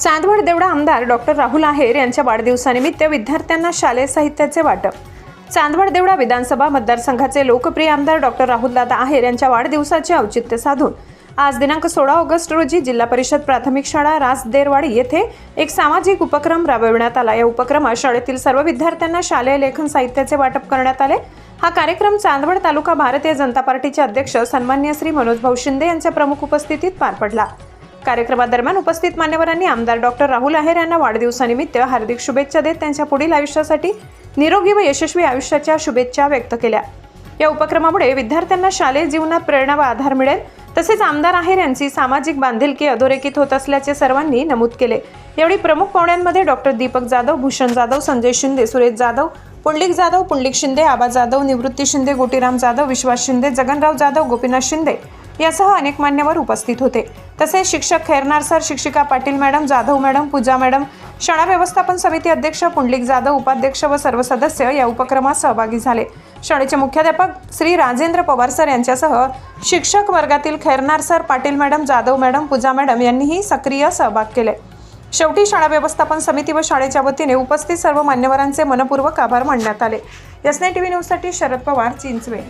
चांदवड देवडा आमदार डॉक्टर राहुल आहेर यांच्या वाढदिवसानिमित्त विद्यार्थ्यांना शालेय साहित्याचे वाटप. चांदवड देवडा विधानसभा मतदारसंघाचे लोकप्रिय आमदार डॉक्टर राहुलदादा आहेर यांच्या वाढदिवसाचे औचित्य साधून आज दिनांक सोळा ऑगस्ट रोजी जिल्हा परिषद प्राथमिक शाळा रासदेरवाडी येथे एक सामाजिक उपक्रम राबविण्यात आला. या उपक्रमात शाळेतील सर्व विद्यार्थ्यांना शालेय लेखन साहित्याचे वाटप करण्यात आले. हा कार्यक्रम चांदवड तालुका भारतीय जनता पार्टीचे अध्यक्ष सन्मान्य श्री मनोजभाऊ शिंदे यांच्या प्रमुख उपस्थितीत पार पडला. कार्यक्रमादरम्यान उपस्थित मान्यवरांनी आमदार डॉक्टर राहुल आहेर यांना वाढदिवसानिमित्त हार्दिक शुभेच्छा देत त्यांच्या पुढील आयुष्यासाठी निरोगी व यशस्वी आयुष्याच्या शुभेच्छा व्यक्त केल्या. या उपक्रमामुळे विद्यार्थ्यांना शालेय जीवनात प्रेरणा व आधार मिळेल. तसेच आमदार आहेर यांची सामाजिक बांधिलकी अधोरेखित होत असल्याचे सर्वांनी नमूद केले. यावेळी प्रमुख पाहुण्यांमध्ये डॉक्टर दीपक जाधव भूषण जाधव संजय शिंदे सुरेश जाधव पुंडलिक जाधव पुंडलिक शिंदे आबा जाधव निवृत्ती शिंदे गोटीराम जाधव विश्वास शिंदे जगनराव जाधव गोपीनाथ शिंदे यासह अनेक मान्यवर उपस्थित होते. तसेच शिक्षक खैरनार सर शिक्षिका Patil madam Jadhav madam Pooja madam शाळा व्यवस्थापन समिती अध्यक्ष पुंडलिक जाधव उपाध्यक्ष व सर्व सदस्य या उपक्रमात सहभागी झाले. शाळेचे मुख्याध्यापक श्री राजेंद्र पवार सर यांच्यासह शिक्षक वर्गातील Khairnar sir Patil madam Jadhav madam Pooja madam यांनीही सक्रिय सहभाग केले. शेवटी शाळा व्यवस्थापन समिती व शाळेच्या वतीने उपस्थित सर्व मान्यवरांचे मनपूर्वक आभार मानण्यात आले. यसने टी व्ही न्यूजसाठी शरद पवार चिंचवे